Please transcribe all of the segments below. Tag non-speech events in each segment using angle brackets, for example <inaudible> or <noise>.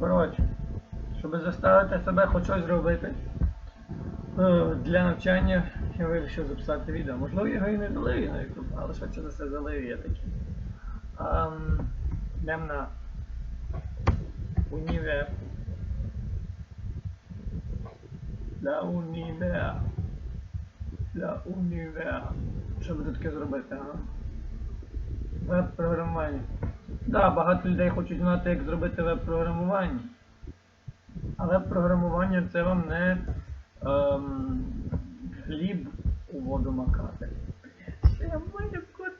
Коротше, щоб заставити себе хоч щось робити е, для навчання, я вирішив записати відео. Можливо, його і не залию на YouTube, але швидше за все залию я такі. Ем, Йдемо на універ. Для універ. Для універ. Що буде таке зробити, а? Веб-програмування. Так, да, багато людей хочуть знати, як зробити веб-програмування. А веб-програмування це вам не ем, хліб у воду макати. Я маю кот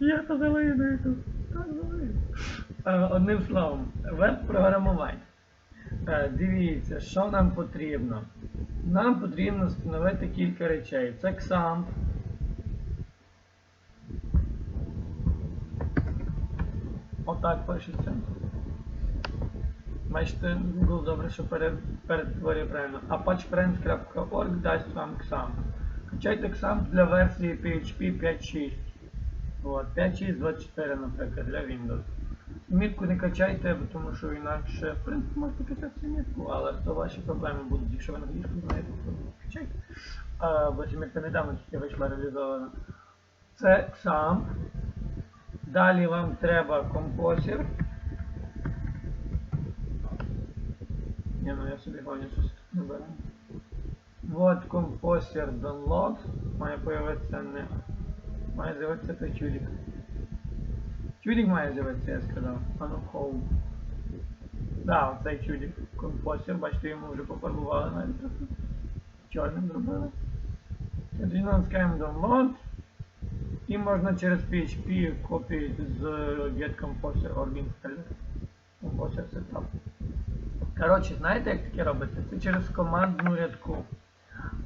Я то залию залию. Е, Одним словом, веб-програмування. Е, Дивіться, що нам потрібно. Нам потрібно встановити кілька речей. Це XAMPP. Отак пишеться. Бачите, Google добре, що пере- перетворює правильно. apacheFriends.org дасть вам XAMPP. Качайте XAMPP для версії PHP 5.6. От, 5.6.24, наприклад, для Windows. Мітку не качайте, тому що інакше, в принципі, можете качати мітку, але то ваші проблеми будуть, якщо ви англійську знаєте, то качайте. А, бо ця мітка недавно тільки вийшла реалізована. Це XAMPP. Далі вам треба композер. Ні, ну я собі гоню щось тут не. Вот композер download. Має появитися не. Має з'явитися той чудик. Чудик має з'явитися, я сказав. А ну home. Да, оцей чудик. Композер, бачите, йому вже пофарбували навіть трохи. Чорним зробили. Тоді натискаємо download. І можна через PHP копії з get composer org. Composer setup. Коротше, знаєте, як таке робиться? Це через командну рядку.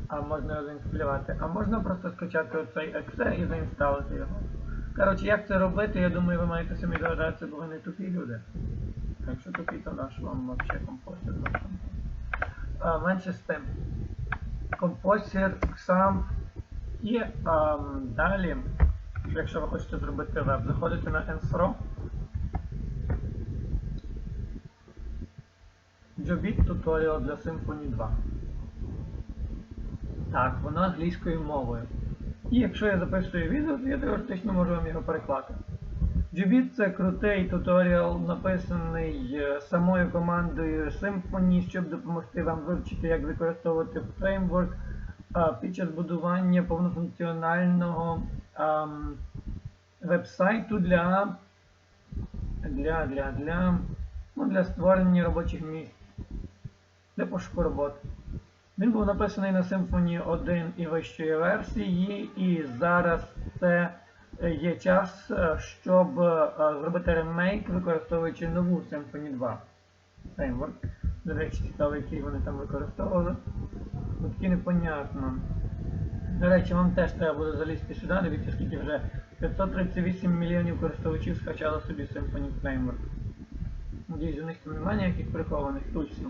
А можна його заінсталювати. А можна просто скачати оцей exe і заінсталити його. Коротше, як це робити, я думаю, ви маєте самі догадатися, бо ви тупі люди. Якщо тупі, то наш вам взагалі компостер. А, менше з тим. Компостер сам і а, далі, якщо ви хочете зробити веб, заходите на Ensro. Jobit Tutorial для Symfony 2. Так, воно англійською мовою. І якщо я записую відео, то я теоретично можу вам його переклати. Jobit це крутий туторіал, написаний е, самою командою Symfony, щоб допомогти вам вивчити, як використовувати фреймворк під час будування повнофункціонального веб-сайту для, для, для, для, ну, для створення робочих місць, для пошуку роботи. Він був написаний на Symfony 1 і вищої версії, і зараз це є час, е, щоб е, зробити ремейк, використовуючи нову Symfony 2 фреймворк. До речі, цікавий, який вони там використовували. Бо непонятно. До речі, вам теж треба буде залізти сюди, дивіться, скільки вже 538 мільйонів користувачів скачало собі Symfony Framework. Надіюсь, у них там немає ніяких прихованих тульсів.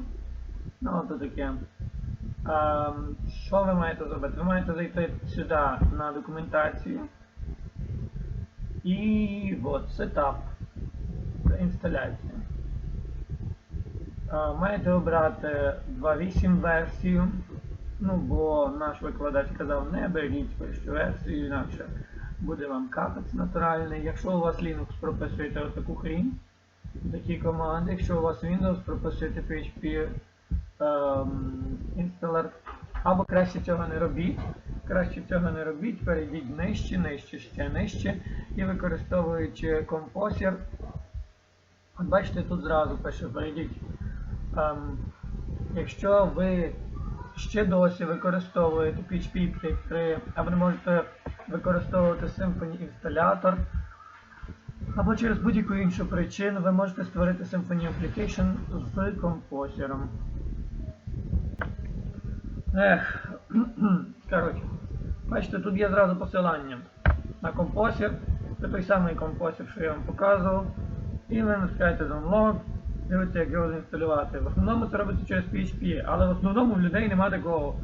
Ну, то таке. Ем, що ви маєте зробити? Ви маєте зайти сюди на документацію. І от, Setup. Це інсталяція. Е, маєте обрати 2.8 версію. Ну, бо наш викладач казав, не беріть вищу версію, інакше буде вам капець натуральний. Якщо у вас Linux, прописуєте отаку хрінь, такі команди. Якщо у вас Windows, прописуєте PHP ем, інсталер. Або краще цього не робіть. Краще цього не робіть, перейдіть нижче, нижче, ще нижче. І використовуючи композер. От бачите, тут зразу пише, перейдіть. Ем, якщо ви ще досі використовуєте PHP 5.3, або не можете використовувати Symfony інсталятор, або через будь-яку іншу причину ви можете створити Symfony Application з композером. Ех, <clears throat> коротше, бачите, тут є зразу посилання на композер. Це той самий композер, що я вам показував. І ви натискаєте Download, дивіться, як його заінсталювати. В основному це робиться через PHP, але в основному в людей немає такого,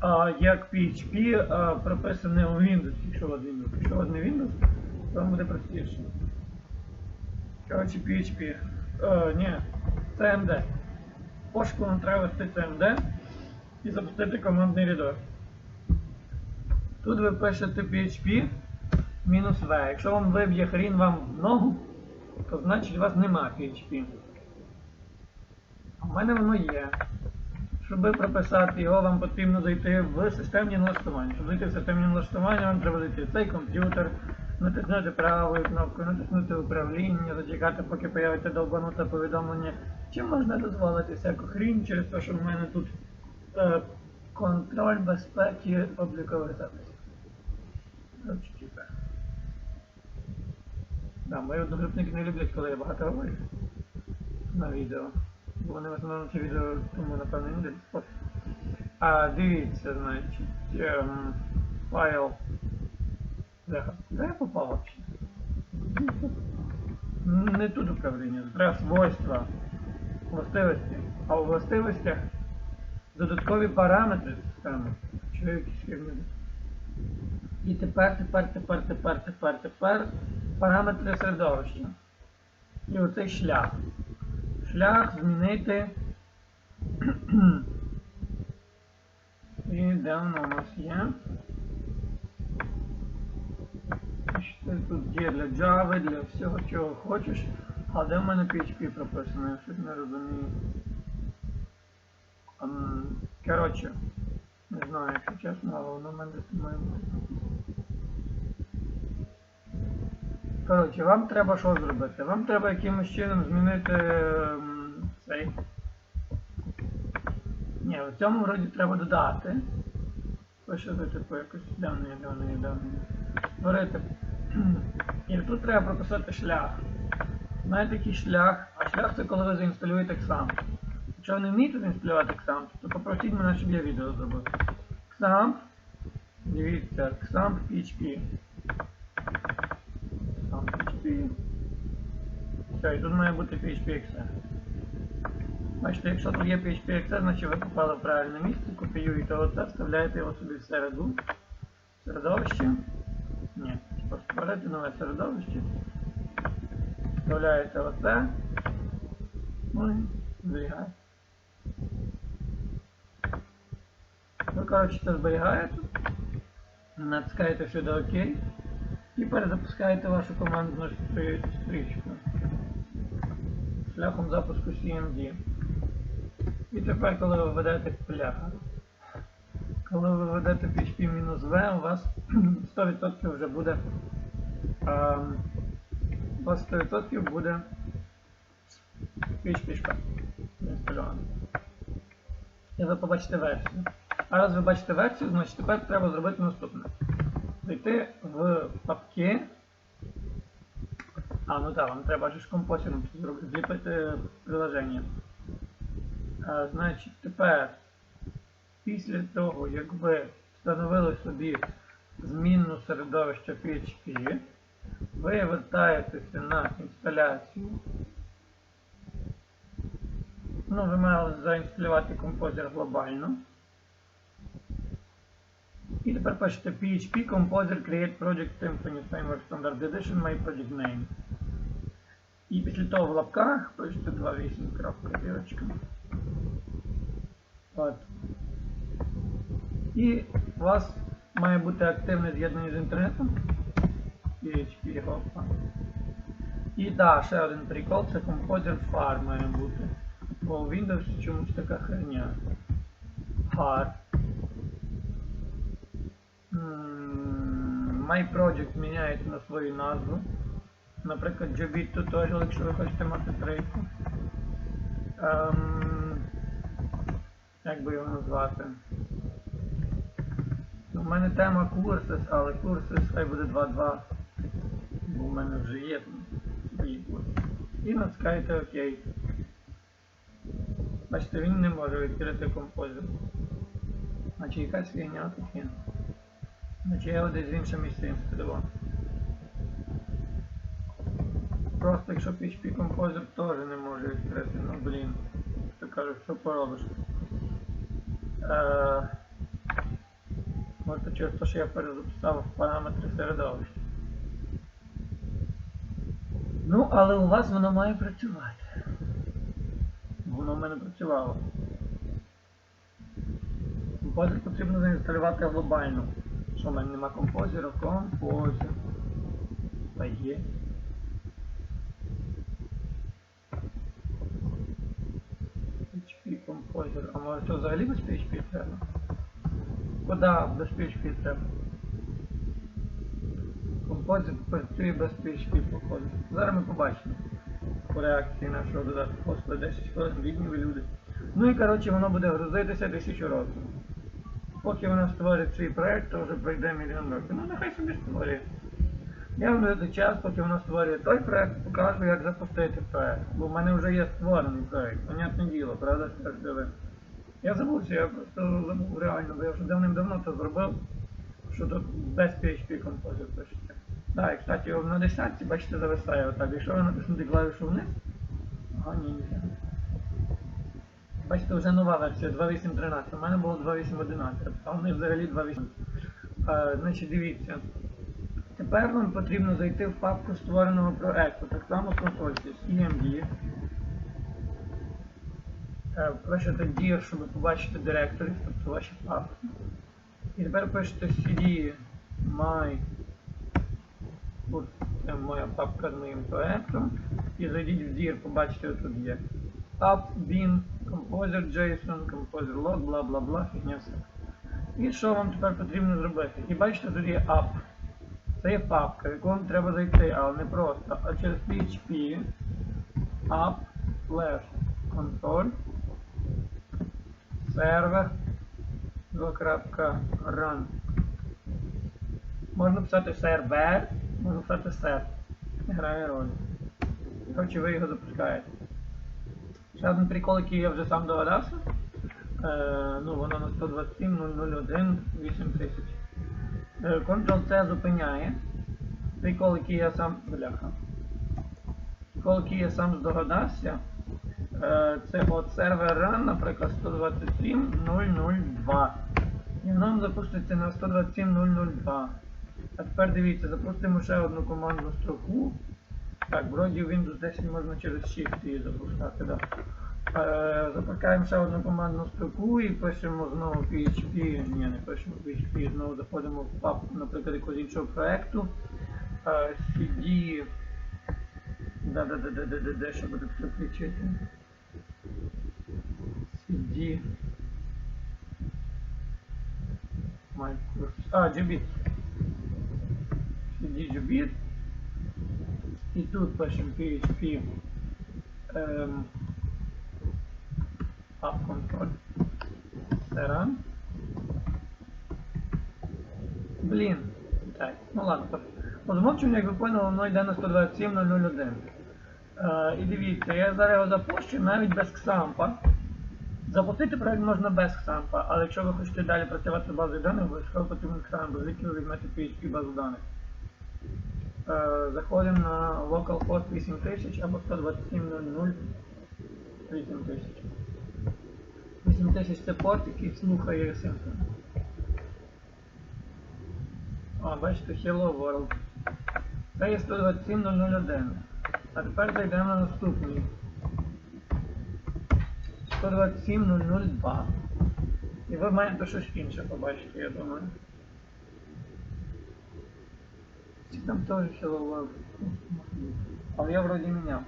а, як PHP а, прописане у Windows, якщо у вас Windows. Якщо у вас не Windows, то вам буде простіше. Коротше, PHP. Е, ні, CMD. Пошуку нам треба ввести CMD і запустити командний рядок. Тут ви пишете PHP мінус V. Якщо вам виб'є хрін вам в ногу, то значить у вас нема PHP. В мене воно є. Щоб прописати його, вам потрібно зайти в системні налаштування. Щоб зайти в системні налаштування, вам треба зайти в цей комп'ютер, натиснути правою кнопкою, натиснути управління, зачекати, поки появиться довбануте повідомлення. Чи можна дозволити всяку хрінь через те, що в мене тут е, контроль безпеки облікових записів. Да, мої одногрупники не люблять, коли я багато говорю на відео. Вони в основному ці відео тому напевно не дивляться. А дивіться, значить, ем, файл. Де, де я попав вообще? Не тут управління, треба свойства, властивості. А у властивостях додаткові параметри системи. Чи якісь фігні? І тепер, тепер, тепер, тепер, тепер, тепер параметри середовища. І оцей шлях. Шлях змінити. І де воно у нас є? Що тут є для Java, для всього чого хочеш. А де в мене PHP прописано, я щось не розумію. Ем, Коротше, не знаю, якщо чесно, але воно в мене десь має бути. Коротше, вам треба що зробити? Вам треба якимось чином змінити ем, цей. Ні, в цьому вроді треба додати. Пишете, типу, якось давно, давно, давно. Створити. <clears throat> І тут треба прописати шлях. Знаєте, який шлях? А шлях це коли ви заінсталюєте XAMPP. Якщо ви не вмієте заінсталювати XAMPP, то попросіть мене, щоб я відео зробив. XAMPP. Дивіться, XAMPP PHP. XAMPP PHP. Все, і тут має бути PHP XE. Бачите, якщо тут є PHP XE, значить ви попали в правильне місце, копіюєте оце, вставляєте його собі всереду. Середовище. Ні, просто створити нове середовище. Вставляєте оце. Ну і зберігаєте. Ви, коротше, це зберігаєте. Натискаєте сюди ОК. І перезапускаєте вашу командну стрі- стрічку. Шляхом запуску CMD. І тепер, коли ви введете пляха, коли ви введете PHP-V, у вас 100% вже буде ем, у вас 100% буде PHP шпак інстальований. І ви побачите версію. А раз ви бачите версію, значить тепер треба зробити наступне. Зайти в папки. А, ну так, вам треба ж зробити, зліпити приложення. А, значить, тепер, після того, як ви встановили собі змінну середовище PHP, ви вертаєтеся на інсталяцію. Ну, ви мали заінсталювати композер глобально. І тепер пишете PHP Composer Create Project Symfony Framework Standard Edition My Project Name. І після того в лапках пишете 2.8 крапка зірочка. От. І у вас має бути активне з'єднання з інтернетом. PHP Hoppa. І так, ще один прикол, це Composer Far має бути. Бо у Windows чомусь така херня. Far. М, MyProject міняється на свою назву. Наприклад, Jobit Tutorial, якщо ви хочете мати трейку. Ем, як би його назвати? У мене тема Courses, але Courses хай буде 2.2. Бо в мене вже є свої курси. І натискаєте ОК. Бачите, він не може відкрити композитор. Значить якась фігня є. Значить я його десь в інше місце інсталював. Просто якщо PHP Composer теж не може відкрити, ну блін. Що кажуть, що поробиш. Е, Може через те, що я перезаписав параметри середовища. Ну, але у вас воно має працювати. Воно в мене працювало. Композер потрібно заінсталювати глобально. Що в мене нема композера? Композер. Та є. Композер. А може це взагалі без PHP треба? Куда без PHP треба? Композит працює без PHP походу. Зараз ми побачимо по реакції нашого додатку. Господи, 10 хвилин бідні люди. Ну і коротше воно буде грузитися тисячу років. Поки вона створить свій проект, то вже пройде мільйон років. Ну нехай собі створює. Я за час, поки воно створює той проект, покажу, як запустити проект. Бо в мене вже є створений проект, понятне діло, правда. Я забувся, я просто забув реально, бо я вже давним-давно це зробив, що тут без PHP композит пишеться. Так, і кстати, на десятці, бачите, зависає отак. Якщо ви натиснете клавішу вниз, ага, ні, ні. Бачите, вже нова версія 2.8.13, у мене було 2.8.11, а в них взагалі 2.8. Значить, дивіться. Тепер вам потрібно зайти в папку створеного проекту, так само в консольці CMD. Е, Пишете dir, щоб побачити директорів, тобто ваші папки. І тепер пишете cd my От моя папка з моїм проектом. І зайдіть в dir, побачите, тут є app, bin, composer JSON, composer log, бла бла бла, фігня все. І що вам тепер потрібно зробити? І бачите, тут є app. Це є папка, в яку вам треба зайти, але не просто, а через PHP app slash console server 2.run Можна писати сервер, можна писати сет. Не грає ролі. Коротше, ви його запускаєте. Ще один прикол, який я вже сам догадався. Е, ну, воно на 127.001 8000. Е, Ctrl-C зупиняє. Прикол, який я сам. Бляха. Прикол, який я сам здогадався. Е, це от сервер run, наприклад, 127.002. І нам запуститься на 127.002. А тепер дивіться, запустимо ще одну командну строку. Так, вроді в Windows 10 можна через Shift її запускати, да. Е, запускаємо ще одну командну строку і пишемо знову PHP, ні, не пишемо PHP, знову заходимо в папку, наприклад, якогось іншого проекту. Е, CD. Да, да, да, да, да, да, да, що буде включити. CD. Microsoft. А, Jubit. CD Jubit. І тут пишемо PHP ем, App Control Serran. Блін, так, ну ладно, по, змовченню, як ви поняли, воно йде на 127.001. Е, і дивіться, я зараз його запущу навіть без XAMPP. Запустити проект можна без XAMPP, але якщо ви хочете далі працювати з базою даних, обов'язково потрібен XAMPP, звідки ви візьмете PHP базу даних. Е, Заходимо на localhost 8000 або 127.00 8000. 8000 це порт, який слухає Symfony. О, бачите, Hello World. Це є 127.001. А тепер зайдемо на наступний. 127.002. І ви маєте щось інше побачити, я думаю. Чи там Hello World? Але я вроді міняв.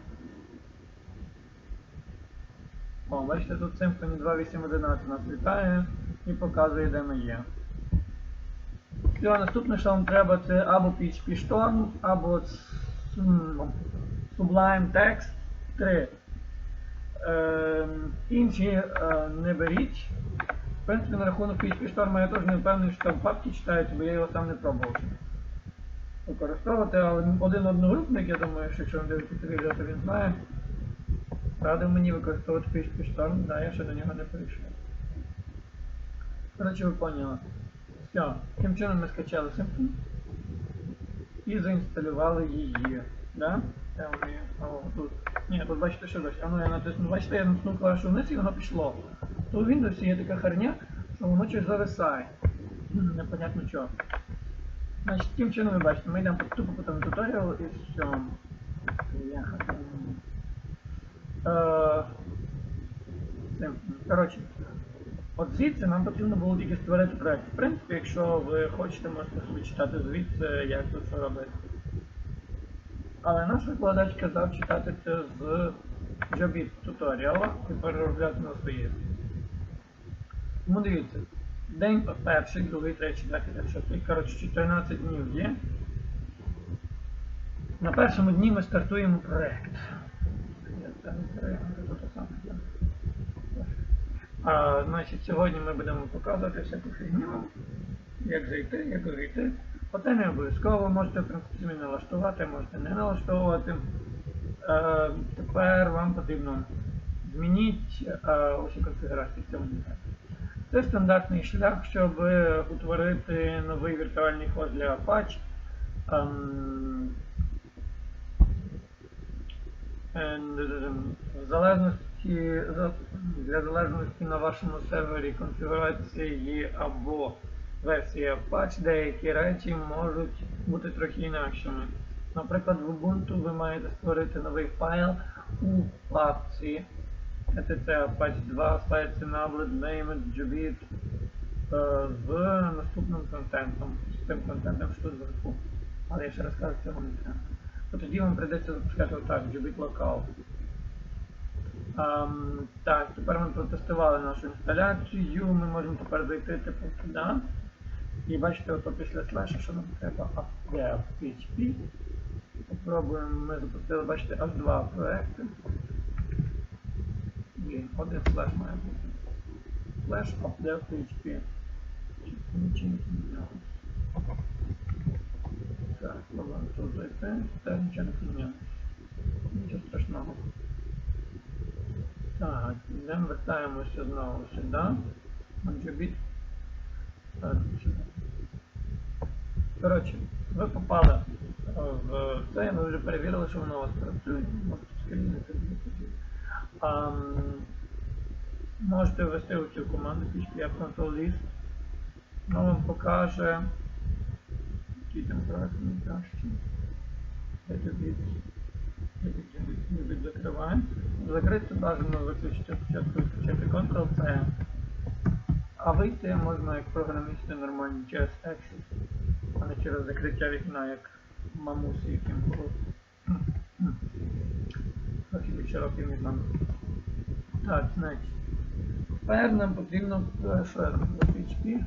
О, бачите, тут Symfony 2.8.11 нас вітає і показує, де ми є. Все, наступне, що вам треба, це або PHP Storm, або Sublime Text 3. Е, інші е, не беріть. В принципі, на рахунок PHP Storm я теж не впевнений, що там папки читають, бо я його сам не пробував. Використовувати, але один одногрупник, я думаю, що якщо він дивиться це то він знає. Радив мені використовувати Storm, да, я ще до нього не перейшов. Коротше, ви поняли. Все, таким чином ми скачали Symfony і заінсталювали її. Да? Де воно? О, тут. Ні, тут бачите, що дощ. А ну я натисну, бачите, я натиснув клавішу вниз і воно пішло. То у Windows є така херня, що воно щось зависає. Непонятно чого. Значить, таким чином ви бачите, ми йдемо тупо по тому туторіалу і все. Бляха. Е, Коротше, от звідси нам потрібно було тільки створити проект. В принципі, якщо ви хочете, можете собі звідси, як тут що робити. Але наш викладач казав читати це з Jobit туторіала і переробляти на своє. Тому дивіться, день перший, другий, третій, п'ятий, п'ятий, шостий, коротше, 14 днів є. На першому дні ми стартуємо я. А, значить, сьогодні ми будемо показувати всяку фігню, як зайти, як вийти. Оте не обов'язково, можете в принципі налаштувати, можете не налаштовувати. Е, тепер вам потрібно змінити е, усі конфігурації в цьому місці. Це стандартний шлях, щоб утворити новий віртуальний хост для Apache. Ем, е, залежності для залежності на вашому сервері конфігурації або версії Apache, деякі речі можуть бути трохи інакшими. Наприклад, в Ubuntu ви маєте створити новий файл у папці etc Apache 2 sites enabled named Jobit е, з наступним контентом, з тим контентом, що зверху. Але я ще раз кажу, цього не треба. То тоді вам прийдеться запускати отак, Jobit Local. Ем, так, тепер ми протестували нашу інсталяцію, ми можемо тепер зайти типу туди. І бачите, ото після слеша, що нам треба PHP. Попробуємо, ми запустили, бачите, аж два проекти. Блін, один флеш має бути. Флеш update PHP. Так, пробуємо тут зайти, теж нічого не помінялося. Нічого страшного. Так, йдемо, вертаємося знову сюди. Манджобіт. Коротше, ви попали е, в це, ми вже перевірили, що воно у вас працює. Можете скрінити. Можете ввести цю команду PHP Control List. Воно вам покаже, який там найкращий. Jobit. Jobit закриваємо. Закрити бажано виключити спочатку відключити Ctrl-C. А вийти можна як програмісти нормальні через Exit, а не через закриття вікна, як мамусі, яким було. Більше років нам. Так, значить. Тепер нам потрібно е, що? PHP.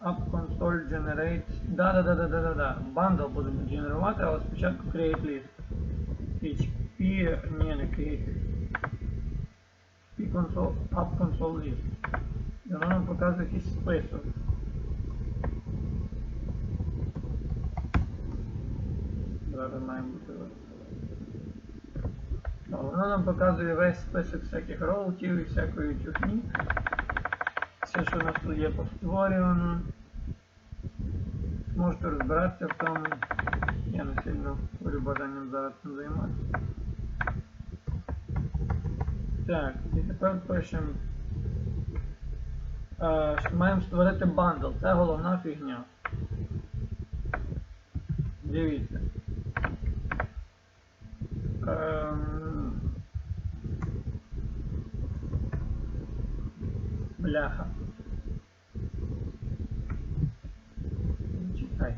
App console generate. Да, да, да, да, да, да, да. Bundle будемо генерувати, але спочатку create list. PHP, ні, не create. PHP console, app console list. І воно нам показує якийсь список. Зараз маємо бути. Воно нам показує весь список всяких роутів і всякої чухні. Все, що у нас тут є постворювано. Можете розбиратися в тому. Я не сильно горю бажанням зараз цим займатися. Так, і тепер пишемо. е, що Маємо створити бандл. Це головна фігня. Дивіться. Ем... Бляха. Чекай.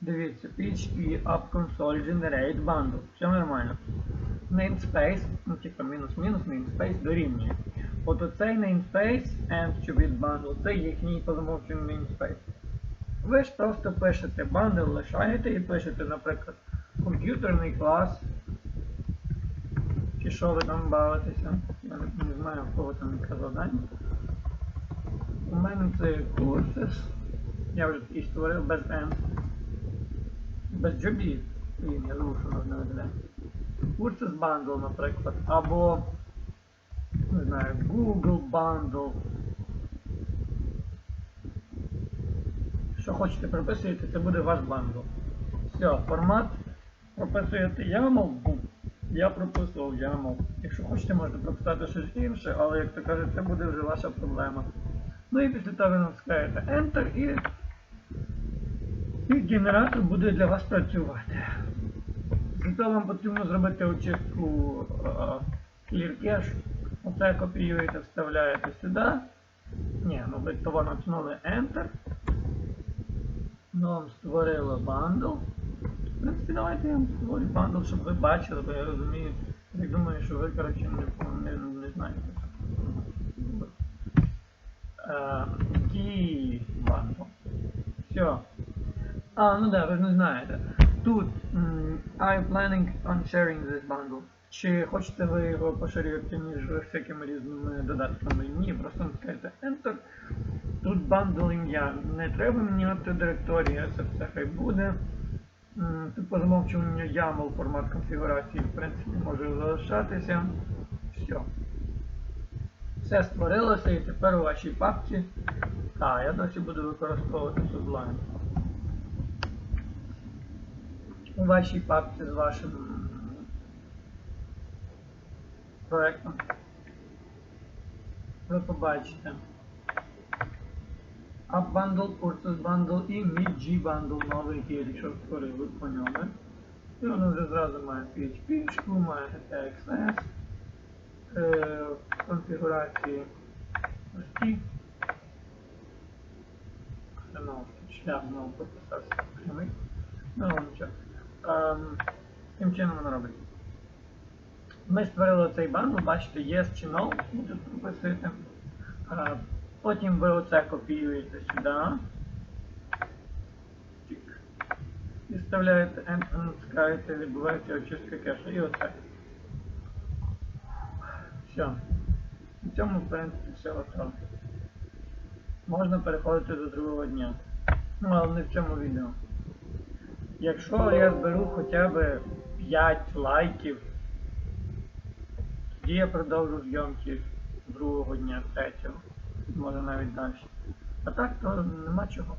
Дивіться, PHP App Console Generate Bundle. Все нормально. Namespace, ну типа мінус-мінус, namespace дорівнює. От оцей namespace and Qubit Bundle, це їхній по замовченню namespace. Ви ж просто пишете bundle, лишаєте і пишете, наприклад, комп'ютерний клас. Чи що ви там бавитеся? Я не знаю, в кого там яке завдання. У мене це courses. Я вже і створив без N. Без джобів. Блін, я думав, що не веде. Courses bundle, наприклад. Або не знаю, Google bundle. Що хочете прописуєте, це буде ваш бандл. Все, формат прописуєте YAML, бум. Я прописував YAML. Якщо хочете, можете прописати щось інше, але як то кажуть, це буде вже ваша проблема. Ну і після того ви натискаєте Enter і, і генератор буде для вас працювати. Для цього вам потрібно зробити очистку clear cache. Оце копіюєте, вставляєте сюди. Ні, ну ви того натиснули Enter. Вам створило бандл. В принципі, давайте я вам створю бандл, щоб ви бачили, бо я розумію. Я думаю, що ви, коротше, не, не, не знаєте. Key bundle. Все. А, ну да, ви ж не знаєте. Тут are you planning on sharing this bundle? Чи хочете ви його поширювати між всякими різними додатками? Ні, просто натискаєте Enter. Тут бандл ім'я. Не треба міняти директорію, це все хай буде. Тут по замовчуванню YAML формат конфігурації, в принципі, може залишатися. Все. Все створилося і тепер у вашій папці. А, я досі буду використовувати Sublime. У вашій папці з вашим проектом. Ви побачите. Up Bundle, Cursus Bundle і Mid-G Bundle новий, який рішив створив, ви поняли. І воно вже зразу має PHP, має TXS, е, конфігурації прості. Знову шлях знову підписався прямий. Ну, нічого. Ем, Таким чином воно робить. Ми створили цей бандл, бачите, yes чи no, ви тут. Е, Потім ви оце копіюєте сюди. І вставляєте Enter, натискаєте, відбувається очистка кешу. І оце. Все. На цьому, в принципі, все готово. Можна переходити до другого дня. Ну, але не в цьому відео. Якщо я зберу хоча б 5 лайків, тоді я продовжу зйомки другого дня, третього, може навіть далі. А так то нема чого.